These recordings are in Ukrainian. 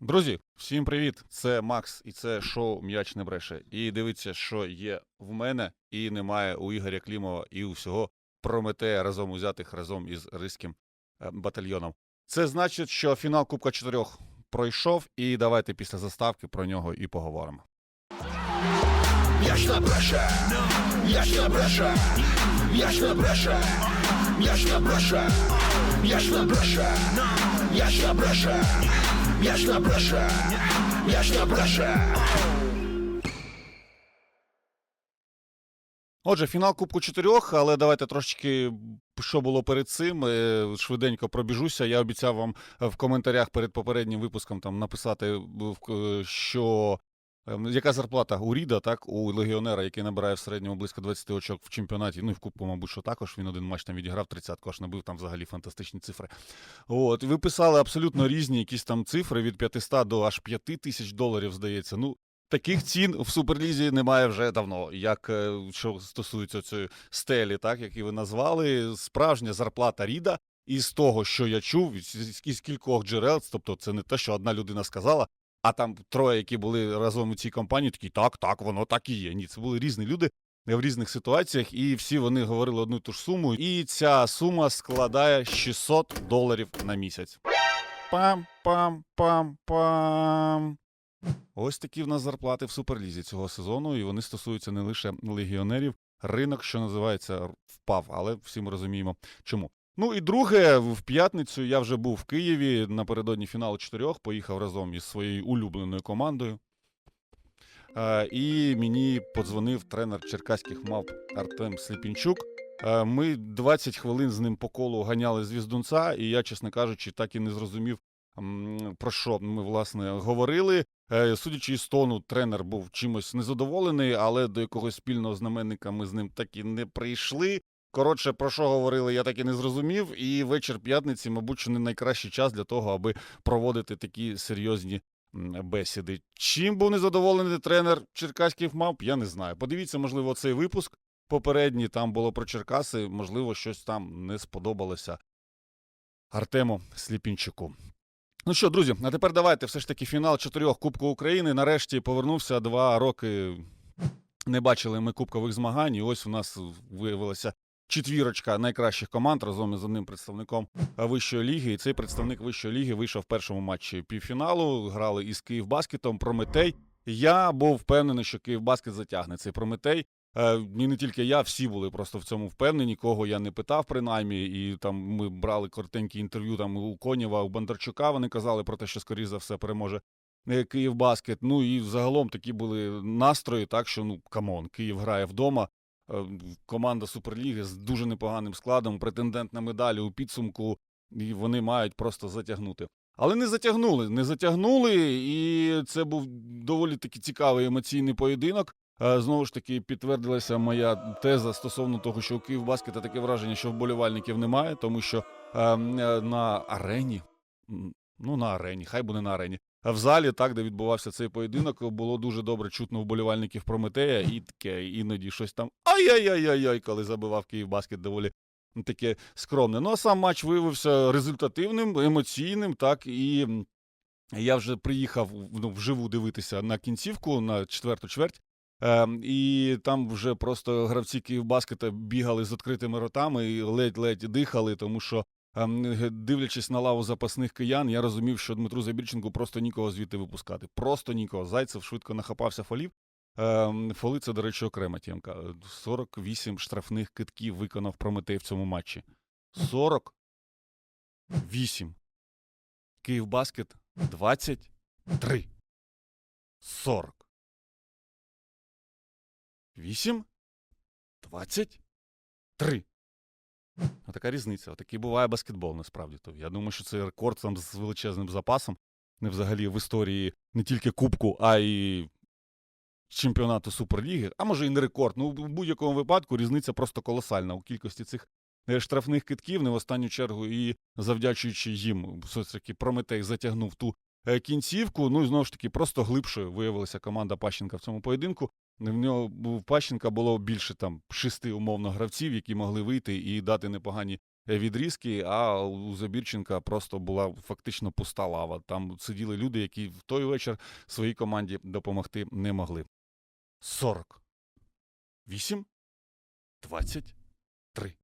Друзі, всім привіт! Це Макс, і це шоу М'яч не бреше. І дивіться, що є в мене, і немає у Ігоря Клімова і у всього Прометея разом узятих разом із Ризьким е, батальйоном. Це значить, що фінал Кубка чотирьох пройшов, і давайте після заставки про нього і поговоримо. М'яч не бреше, м'яч не бреше, м'яч не бреше, м'яч не бреше, м'яч не бреше, не бреше, бреше, м'яч не бреше. Отже, фінал Кубку чотирьох, але давайте трошечки, що було перед цим. е, Швиденько пробіжуся. Я обіцяв вам в коментарях перед попереднім випуском там написати, в- е, що яка зарплата у Ріда, так, у легіонера, який набирає в середньому близько 20 очок в чемпіонаті. Ну і в Кубку, мабуть, що також. Він один матч там відіграв 30 аж набив там взагалі фантастичні цифри. От, ви писали абсолютно різні якісь там цифри від 500 до аж 5 тисяч доларів, здається. Ну, Таких цін в суперлізі немає вже давно. Як е, що стосується цієї стелі, так які ви назвали, справжня зарплата Ріда. І з того, що я чув, із кількох джерел, тобто це не те, що одна людина сказала, а там троє, які були разом у цій компанії, такі так, так, воно так і є. Ні, це були різні люди в різних ситуаціях, і всі вони говорили одну ту ж суму. І ця сума складає 600 доларів на місяць. Пам-пам-пам-пам. Ось такі в нас зарплати в суперлізі цього сезону, і вони стосуються не лише легіонерів. Ринок, що називається, впав, але всі ми розуміємо, чому. Ну і друге, в п'ятницю я вже був в Києві напередодні фіналу чотирьох, поїхав разом із своєю улюбленою командою. Е, і мені подзвонив тренер черкаських мавп Артем Сліпінчук. Е, Ми 20 хвилин з ним по колу ганяли звіздунця, і я, чесно кажучи, так і не зрозумів, про що ми власне говорили. Е, Судячи із тону, тренер був чимось незадоволений, але до якогось спільного знаменника ми з ним так і не прийшли. Коротше, про що говорили, я так і не зрозумів. І вечір п'ятниці, мабуть, що не найкращий час для того, аби проводити такі серйозні бесіди. Чим був незадоволений тренер черкаських мавп, я не знаю. Подивіться, можливо, цей випуск попередній там було про Черкаси, можливо, щось там не сподобалося Артему Сліпінчуку. Ну що, друзі, а тепер давайте все ж таки фінал чотирьох Кубку України. Нарешті повернувся два роки. Не бачили ми кубкових змагань. І ось у нас виявилася четвірочка найкращих команд разом із одним представником вищої ліги. І цей представник вищої ліги вийшов в першому матчі півфіналу. Грали із Київбаскетом. Прометей. Я був впевнений, що Київбаскет затягне цей Прометей. Е, І не тільки я, всі були просто в цьому впевнені, кого я не питав, принаймні. І там ми брали коротенькі інтерв'ю там у Конєва, у Бондарчука. Вони казали про те, що скоріш за все переможе е, Київбаскет. Ну і загалом такі були настрої, так що ну камон, Київ грає вдома. Е, Команда Суперліги з дуже непоганим складом, претендент на медалі у підсумку, і вони мають просто затягнути. Але не затягнули, не затягнули, і це був доволі таки цікавий емоційний поєдинок. Е, Знову ж таки, підтвердилася моя теза стосовно того, що у Київбаскета таке враження, що вболівальників немає, тому що е, е, на арені, ну на арені, хай буде на арені. В залі, так, де відбувався цей поєдинок, було дуже добре чутно вболівальників Прометея, і таке іноді щось там ай-яй-яй-яй, коли забивав Київбаскет доволі таке скромне. Ну а сам матч виявився результативним, емоційним, так і. Я вже приїхав ну, вживу дивитися на кінцівку на четверту чверть. Ем, і там вже просто гравці Київбаскета бігали з відкритими ротами і ледь-ледь дихали, тому що, дивлячись на лаву запасних киян, я розумів, що Дмитру Забірченку просто нікого звідти випускати. Просто нікого. Зайцев швидко нахапався фолів. Ем, фоли це, до речі, окрема тємка. 48 штрафних китків виконав Прометей в цьому матчі. 48. Київбаскет 23. 40. 8, 23. Отака різниця. Отакий буває баскетбол, насправді. То я думаю, що це рекорд там з величезним запасом. Не взагалі в історії не тільки Кубку, а й чемпіонату Суперліги. А може і не рекорд. Ну, в будь-якому випадку різниця просто колосальна у кількості цих е, штрафних китків, не в останню чергу, і завдячуючи їм, все ж таки Прометей затягнув ту е, кінцівку. Ну і знову ж таки, просто глибшою виявилася команда Пащенка в цьому поєдинку. В нього у Пащенка було більше там шести умовно гравців, які могли вийти і дати непогані е, відрізки, а у Забірченка просто була фактично пуста лава. Там сиділи люди, які в той вечір своїй команді допомогти не могли. 40. 8. 23.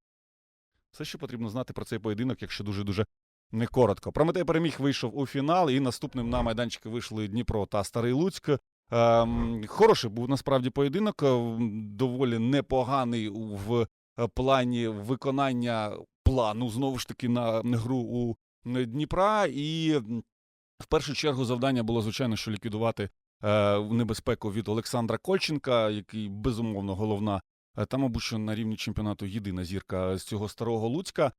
Все, що потрібно знати про цей поєдинок, якщо дуже-дуже не коротко. Прометей переміг вийшов у фінал, і наступним на майданчики вийшли Дніпро та Старий Луцьк. Ем, хороший був насправді поєдинок, е, доволі непоганий в е, плані виконання плану знову ж таки на гру у е, Дніпра. І в першу чергу завдання було, звичайно, що ліквідувати небезпеку від Олександра Кольченка, який безумовно головна, та, мабуть, що на рівні чемпіонату єдина зірка з цього старого Луцька.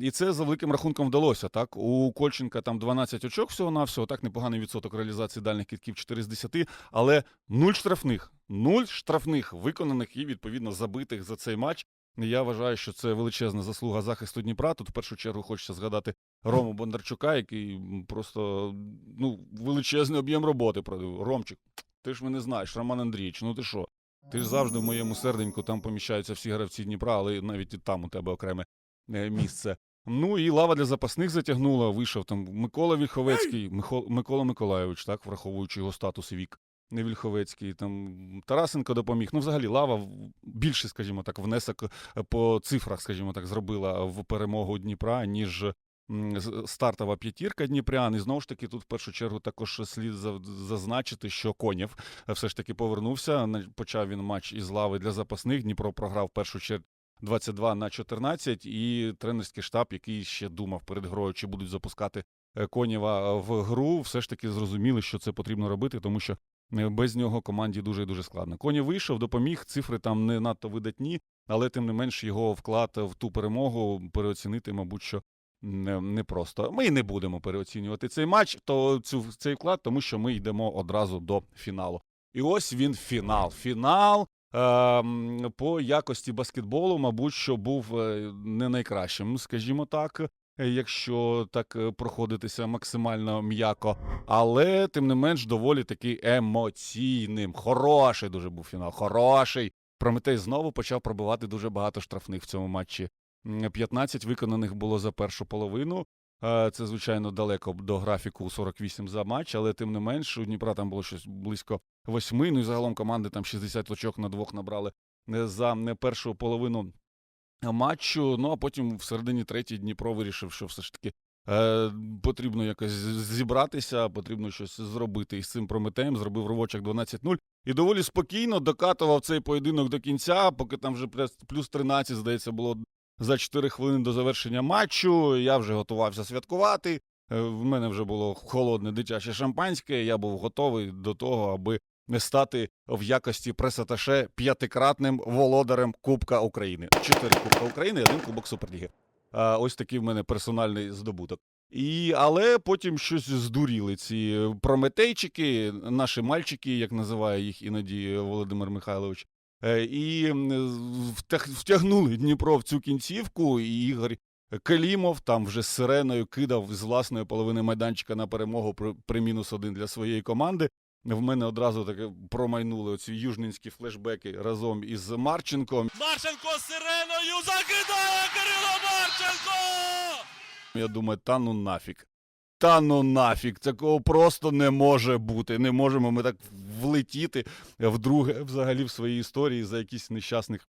І це за великим рахунком вдалося. Так у Кольченка там 12 очок всього навсього так непоганий відсоток реалізації дальних китків 4 з 10, але нуль штрафних, нуль штрафних виконаних і відповідно забитих за цей матч. Я вважаю, що це величезна заслуга захисту Дніпра. Тут в першу чергу хочеться згадати Рому Бондарчука, який просто ну величезний об'єм роботи провів. Ромчик, ти ж мене знаєш, Роман Андрійович, ну ти що? Ти ж завжди в моєму серденьку там поміщаються всі гравці Дніпра, але навіть і там у тебе окреме місце. Ну і лава для запасних затягнула. Вийшов там Микола Вільховецький, Михо- Микола Миколайович, так, враховуючи його статус і вік. Не Вільховецький, там Тарасенко допоміг. Ну, взагалі, лава більше, скажімо так, внесок е, по цифрах, скажімо так, зробила в перемогу Дніпра, ніж стартова п'ятірка Дніпрян. І знову ж таки, тут в першу чергу також слід зазначити, що Конєв е, все ж таки повернувся. Почав він матч із лави для запасних. Дніпро програв першу чергу 22 на 14, і тренерський штаб, який ще думав перед грою, чи будуть запускати е, Конєва в гру, все ж таки зрозуміли, що це потрібно робити, тому що е, без нього команді дуже і дуже складно. Конєв вийшов, допоміг. Цифри там не надто видатні, але тим не менш його вклад в ту перемогу переоцінити, мабуть, що не, не. Ми не будемо переоцінювати цей матч, то цю цей вклад, тому що ми йдемо одразу до фіналу. І ось він фінал. Фінал. Ем, по якості баскетболу, мабуть, що був е, не найкращим, скажімо так, якщо так е, проходитися максимально м'яко. Але тим не менш доволі таки емоційним. Хороший дуже був фінал. Хороший. Прометей знову почав пробивати дуже багато штрафних в цьому матчі. М, 15 виконаних було за першу половину. Е, Це, звичайно, далеко до графіку 48 за матч, але тим не менш, у Дніпра там було щось близько восьми. Ну і загалом команди там 60 очок на двох набрали е, за не першу половину матчу. Ну а потім в середині третій Дніпро вирішив, що все ж таки е, потрібно якось зібратися, потрібно щось зробити із цим прометеєм. Зробив ривочок 12-0 і доволі спокійно докатував цей поєдинок до кінця, поки там вже плюс 13, здається, було за 4 хвилини до завершення матчу. Я вже готувався святкувати. Е, В мене вже було холодне дитяче шампанське. Я був готовий до того, аби не стати в якості пресаташе п'ятикратним володарем Кубка України. Чотири Кубка України, один Кубок Суперліги. Ось такий в мене персональний здобуток. І, але потім щось здуріли ці прометейчики, наші мальчики, як називає їх іноді Володимир Михайлович. Е, І втягнули Дніпро в цю кінцівку, і Ігор Келімов там вже з сиреною кидав з власної половини майданчика на перемогу при, мінус один для своєї команди. В мене одразу таке промайнули оці южненські флешбеки разом із Марченком. Марченко з сиреною закидає Кирило Марченко! Я думаю, та ну нафік. Та ну нафік, такого просто не може бути. Не можемо ми так влетіти вдруге взагалі в своїй історії за якісь нещасних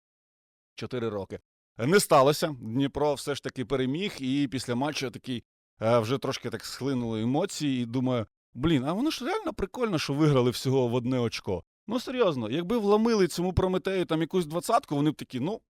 4 роки. Не сталося. Дніпро все ж таки переміг, і після матчу такий е, вже трошки так схлинули емоції, і думаю, блін, а воно ж реально прикольно, що виграли всього в одне очко. Ну серйозно, якби вломили цьому Прометею там якусь двадцятку, вони б такі, ну.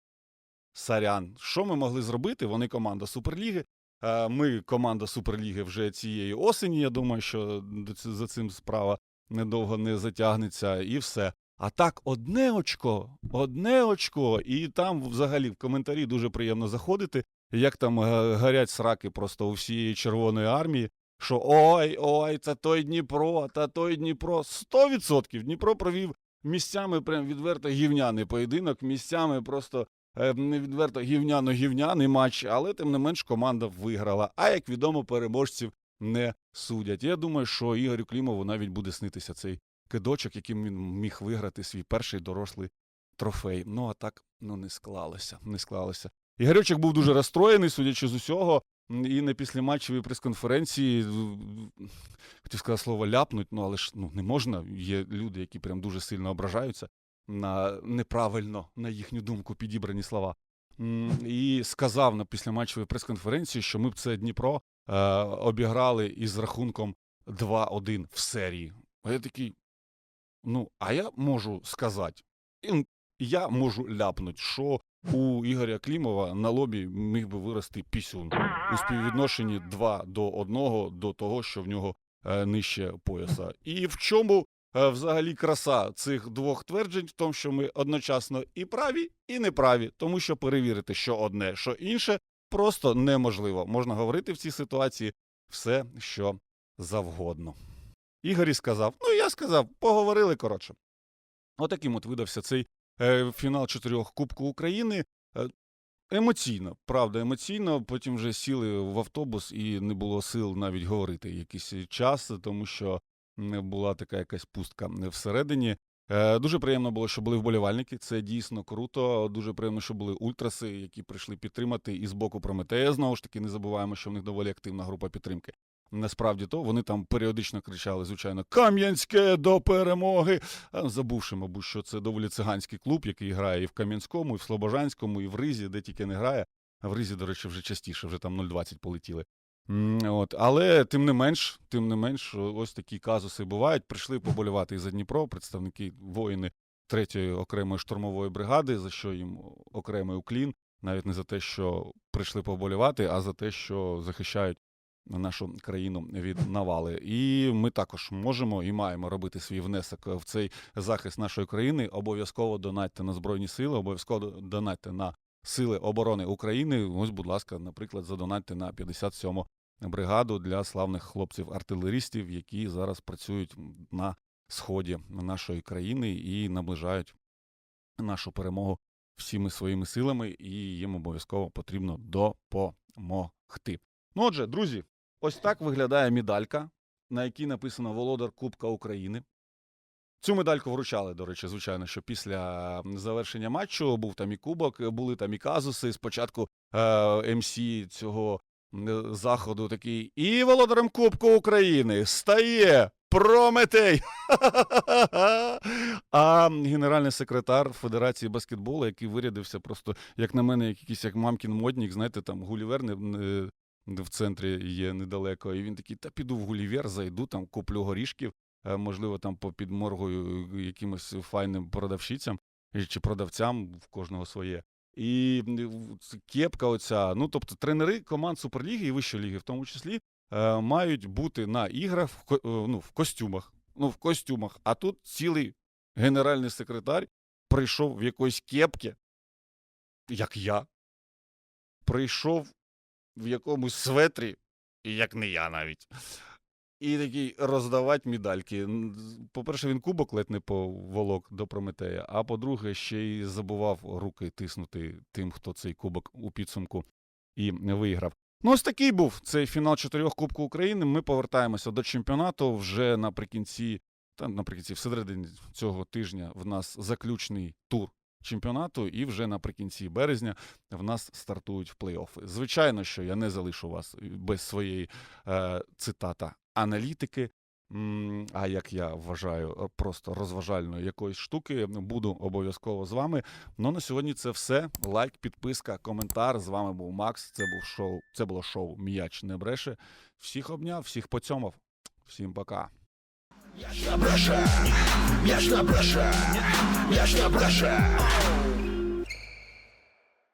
Сарян, що ми могли зробити? Вони команда Суперліги. Е, Ми команда Суперліги вже цієї осені. Я думаю, що за цим справа недовго не затягнеться, і все. А так, одне очко, одне очко, і там взагалі в коментарі дуже приємно заходити, як там е, горять сраки просто у всієї Червоної армії. Що ой, ой, та той Дніпро, та той Дніпро. Сто відсотків Дніпро провів місцями прям відверто гівняний поєдинок, місцями просто відверто гівняно-гівняний матч, але тим не менш команда виграла. А як відомо, переможців не судять. Я думаю, що Ігорю Клімову навіть буде снитися цей кидочок, яким він міг виграти свій перший дорослий трофей. Ну а так ну не склалося. Не склалося. Ігорьочок був дуже розстроєний, судячи з усього. І на післяматчевій прес-конференції хотів сказати слово ляпнуть, ну але ж ну, не можна. Є люди, які прям дуже сильно ображаються неправильно, на їхню думку, підібрані слова. І сказав на післяматчевій прес-конференції, що ми б це Дніпро е, обіграли із рахунком 2-1 в серії. А я такий. Ну, а я можу сказати, я можу ляпнути, що у Ігоря Клімова на лобі міг би вирости пісюн у співвідношенні 2 до 1 до того, що в нього е, нижче пояса. І в чому взагалі краса цих двох тверджень? В тому, що ми одночасно і праві, і неправі, тому що перевірити, що одне, що інше, просто неможливо. Можна говорити в цій ситуації все, що завгодно. Ігор і сказав: ну я сказав, поговорили коротше. Отаким от видався цей е, фінал чотирьох Кубку України. Е, емоційно, правда, емоційно. Потім вже сіли в автобус і не було сил навіть говорити якийсь час, тому що була така якась пустка всередині. Е, Дуже приємно було, що були вболівальники. Це дійсно круто. Дуже приємно, що були ультраси, які прийшли підтримати. І з боку Прометея знову ж таки не забуваємо, що в них доволі активна група підтримки. Насправді то вони там періодично кричали, звичайно, Кам'янське до перемоги. Забувши, мабуть, що це доволі циганський клуб, який грає і в Кам'янському, і в Слобожанському, і в Ризі, де тільки не грає. А в Ризі, до речі, вже частіше, вже там 0,20 полетіли. От. Але тим не менш, тим не менш, ось такі казуси бувають. Прийшли поболівати і за Дніпро, представники воїни третьої окремої штурмової бригади, за що їм окремий уклін, навіть не за те, що прийшли поболівати, а за те, що захищають нашу країну від навали. І ми також можемо і маємо робити свій внесок в цей захист нашої країни. Обов'язково донатьте на збройні сили, обов'язково донатьте на сили оборони України. Ось, будь ласка, наприклад, задонатьте на 57-му бригаду для славних хлопців-артилерістів, які зараз працюють на сході нашої країни і наближають нашу перемогу всіми своїми силами, і їм обов'язково потрібно допомогти. Ну, отже, друзі, ось так виглядає медалька, на якій написано Володар Кубка України. Цю медальку вручали, до речі, звичайно, що після завершення матчу був там і кубок, були там і казуси. Спочатку е, МС цього е, заходу такий. І володарем Кубку України стає Прометей. А генеральний секретар Федерації баскетболу, який вирядився просто, як на мене, як якийсь як мамкін моднік, знаєте, там Гулівер не, в центрі є недалеко. І він такий: та піду в Гулівер, зайду, там куплю горішків, е, можливо, там попідморгую якимось файним продавщицям е, чи продавцям в кожного своє. І кепка оця, ну тобто тренери команд Суперліги і Вищої ліги, в тому числі, е, мають бути на іграх в, е, ну, в костюмах. Ну, в костюмах. А тут цілий генеральний секретар прийшов в якоїсь кепці, як я, прийшов в якомусь светрі, як не я навіть. І такий роздавати медальки. По-перше, він кубок ледь не поволок до Прометея, а по-друге, ще й забував руки тиснути тим, хто цей кубок у підсумку і виграв. Ну, ось такий був цей фінал чотирьох Кубку України. Ми повертаємося до чемпіонату вже наприкінці, та наприкінці, всередині цього тижня в нас заключний тур чемпіонату, і вже наприкінці березня в нас стартують плей-оффи. Звичайно, що я не залишу вас без своєї е, цитата аналітики. А як я вважаю, е, просто розважальної якоїсь штуки, буду обов'язково з вами. Ну на сьогодні це все. Лайк, підписка, коментар. З вами був Макс. Це був шоу. Це було шоу М'яч не бреше. Всіх обняв, всіх поцьомав. Всім пока. М'яч не бреше, м'яч не бреше, м'яч не бреше,